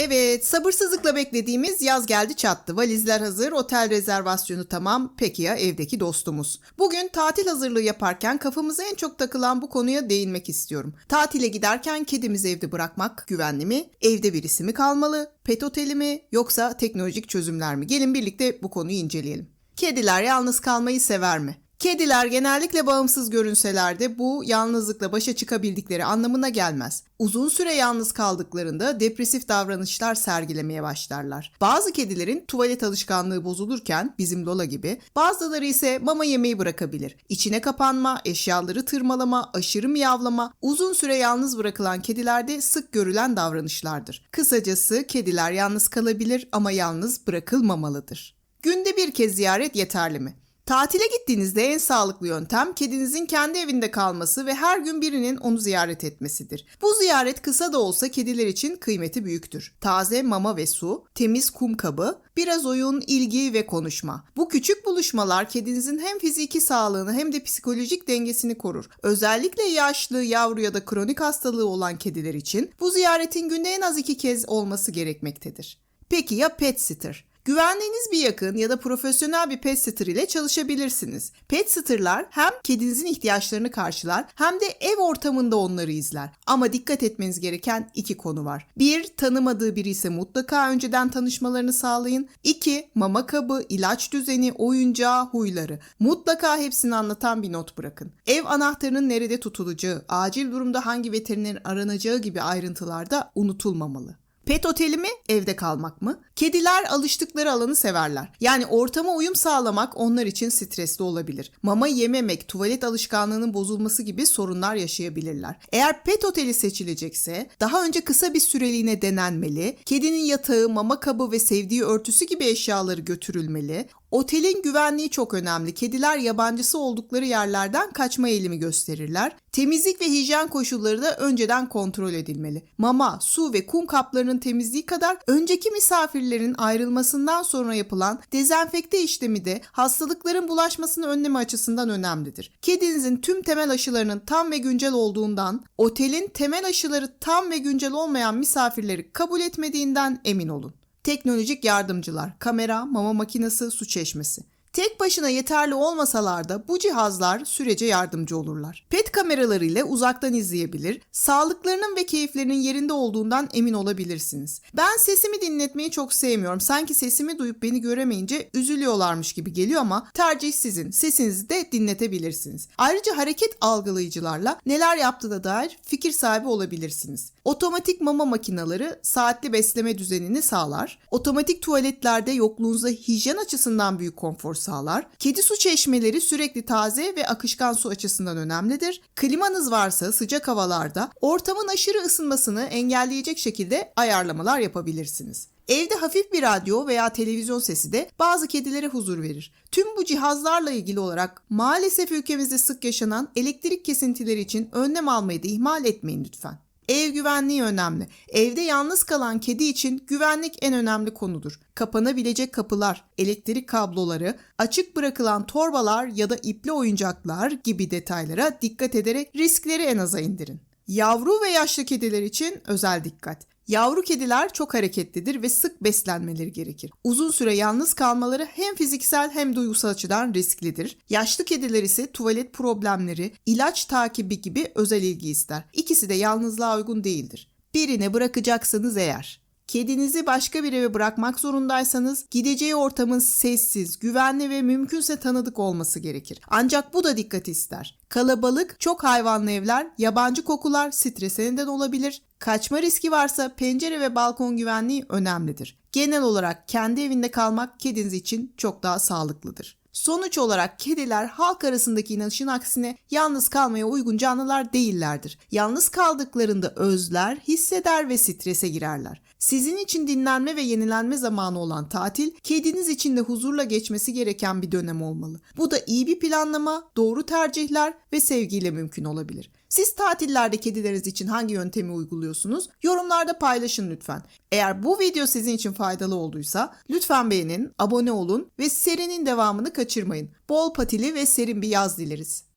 Evet, sabırsızlıkla beklediğimiz yaz geldi çattı. Valizler hazır, otel rezervasyonu tamam. Peki ya evdeki dostumuz? Bugün tatil hazırlığı yaparken kafamıza en çok takılan bu konuya değinmek istiyorum. Tatile giderken kedimizi evde bırakmak güvenli mi? Evde birisi mi kalmalı? Pet oteli mi? Yoksa teknolojik çözümler mi? Gelin birlikte bu konuyu inceleyelim. Kediler yalnız kalmayı sever mi? Kediler genellikle bağımsız görünseler de bu yalnızlıkla başa çıkabildikleri anlamına gelmez. Uzun süre yalnız kaldıklarında depresif davranışlar sergilemeye başlarlar. Bazı kedilerin tuvalet alışkanlığı bozulurken bizim Lola gibi bazıları ise mama yemeyi bırakabilir. İçine kapanma, eşyaları tırmalama, aşırı miyavlama uzun süre yalnız bırakılan kedilerde sık görülen davranışlardır. Kısacası kediler yalnız kalabilir ama yalnız bırakılmamalıdır. Günde bir kez ziyaret yeterli mi? Tatile gittiğinizde en sağlıklı yöntem kedinizin kendi evinde kalması ve her gün birinin onu ziyaret etmesidir. Bu ziyaret kısa da olsa kediler için kıymeti büyüktür. Taze mama ve su, temiz kum kabı, biraz oyun, ilgi ve konuşma. Bu küçük buluşmalar kedinizin hem fiziki sağlığını hem de psikolojik dengesini korur. Özellikle yaşlı, yavru ya da kronik hastalığı olan kediler için bu ziyaretin günde en az iki kez olması gerekmektedir. Peki ya pet sitter? Güvendiğiniz bir yakın ya da profesyonel bir pet sitter ile çalışabilirsiniz. Pet sitter'lar hem kedinizin ihtiyaçlarını karşılar hem de ev ortamında onları izler. Ama dikkat etmeniz gereken iki konu var. Bir, tanımadığı biri ise mutlaka önceden tanışmalarını sağlayın. İki, mama kabı, ilaç düzeni, oyuncağı, huyları. Mutlaka hepsini anlatan bir not bırakın. Ev anahtarının nerede tutulacağı, acil durumda hangi veteriner aranacağı gibi ayrıntılar da unutulmamalı. Pet oteli mi, evde kalmak mı? Kediler alıştıkları alanı severler. Yani ortama uyum sağlamak onlar için stresli olabilir. Mama yememek, tuvalet alışkanlığının bozulması gibi sorunlar yaşayabilirler. Eğer pet oteli seçilecekse daha önce kısa bir süreliğine denenmeli, kedinin yatağı, mama kabı ve sevdiği örtüsü gibi eşyaları götürülmeli, Otelin güvenliği çok önemli. Kediler yabancısı oldukları yerlerden kaçma eğilimi gösterirler. Temizlik ve hijyen koşulları da önceden kontrol edilmeli. Mama, su ve kum kaplarının temizliği kadar önceki misafirlerin ayrılmasından sonra yapılan dezenfekte işlemi de hastalıkların bulaşmasını önleme açısından önemlidir. Kedinizin tüm temel aşılarının tam ve güncel olduğundan, otelin temel aşıları tam ve güncel olmayan misafirleri kabul etmediğinden emin olun. Teknolojik yardımcılar, kamera, mama makinesi, su çeşmesi. Tek başına yeterli olmasalar da bu cihazlar sürece yardımcı olurlar. Pet kameraları ile uzaktan izleyebilir, sağlıklarının ve keyiflerinin yerinde olduğundan emin olabilirsiniz. Ben sesimi dinletmeyi çok sevmiyorum. Sanki sesimi duyup beni göremeyince üzülüyorlarmış gibi geliyor ama tercih sizin. Sesinizi de dinletebilirsiniz. Ayrıca hareket algılayıcılarla neler yaptığına dair fikir sahibi olabilirsiniz. Otomatik mama makineleri saatli besleme düzenini sağlar. Otomatik tuvaletlerde yokluğunuza hijyen açısından büyük konfor sağlar. Kedi su çeşmeleri sürekli taze ve akışkan su açısından önemlidir. Klimanız varsa sıcak havalarda ortamın aşırı ısınmasını engelleyecek şekilde ayarlamalar yapabilirsiniz. Evde hafif bir radyo veya televizyon sesi de bazı kedilere huzur verir. Tüm bu cihazlarla ilgili olarak maalesef ülkemizde sık yaşanan elektrik kesintileri için önlem almayı da ihmal etmeyin lütfen. Ev güvenliği önemli. Evde yalnız kalan kedi için güvenlik en önemli konudur. Kapanabilecek kapılar, elektrik kabloları, açık bırakılan torbalar ya da ipli oyuncaklar gibi detaylara dikkat ederek riskleri en aza indirin. Yavru ve yaşlı kediler için özel dikkat. Yavru kediler çok hareketlidir ve sık beslenmeleri gerekir. Uzun süre yalnız kalmaları hem fiziksel hem duygusal açıdan risklidir. Yaşlı kediler ise tuvalet problemleri, ilaç takibi gibi özel ilgi ister. İkisi de yalnızlığa uygun değildir. Birine bırakacaksınız eğer Kedinizi başka bir eve bırakmak zorundaysanız gideceği ortamın sessiz, güvenli ve mümkünse tanıdık olması gerekir. Ancak bu da dikkat ister. Kalabalık, çok hayvanlı evler, yabancı kokular strese neden olabilir. Kaçma riski varsa pencere ve balkon güvenliği önemlidir. Genel olarak kendi evinde kalmak kediniz için çok daha sağlıklıdır. Sonuç olarak kediler halk arasındaki inanışın aksine yalnız kalmaya uygun canlılar değillerdir. Yalnız kaldıklarında özler, hisseder ve strese girerler. Sizin için dinlenme ve yenilenme zamanı olan tatil, kediniz için de huzurla geçmesi gereken bir dönem olmalı. Bu da iyi bir planlama, doğru tercihler ve sevgiyle mümkün olabilir. Siz tatillerde kedileriniz için hangi yöntemi uyguluyorsunuz? Yorumlarda paylaşın lütfen. Eğer bu video sizin için faydalı olduysa lütfen beğenin, abone olun ve serinin devamını kaçırmayın. Bol patili ve serin bir yaz dileriz.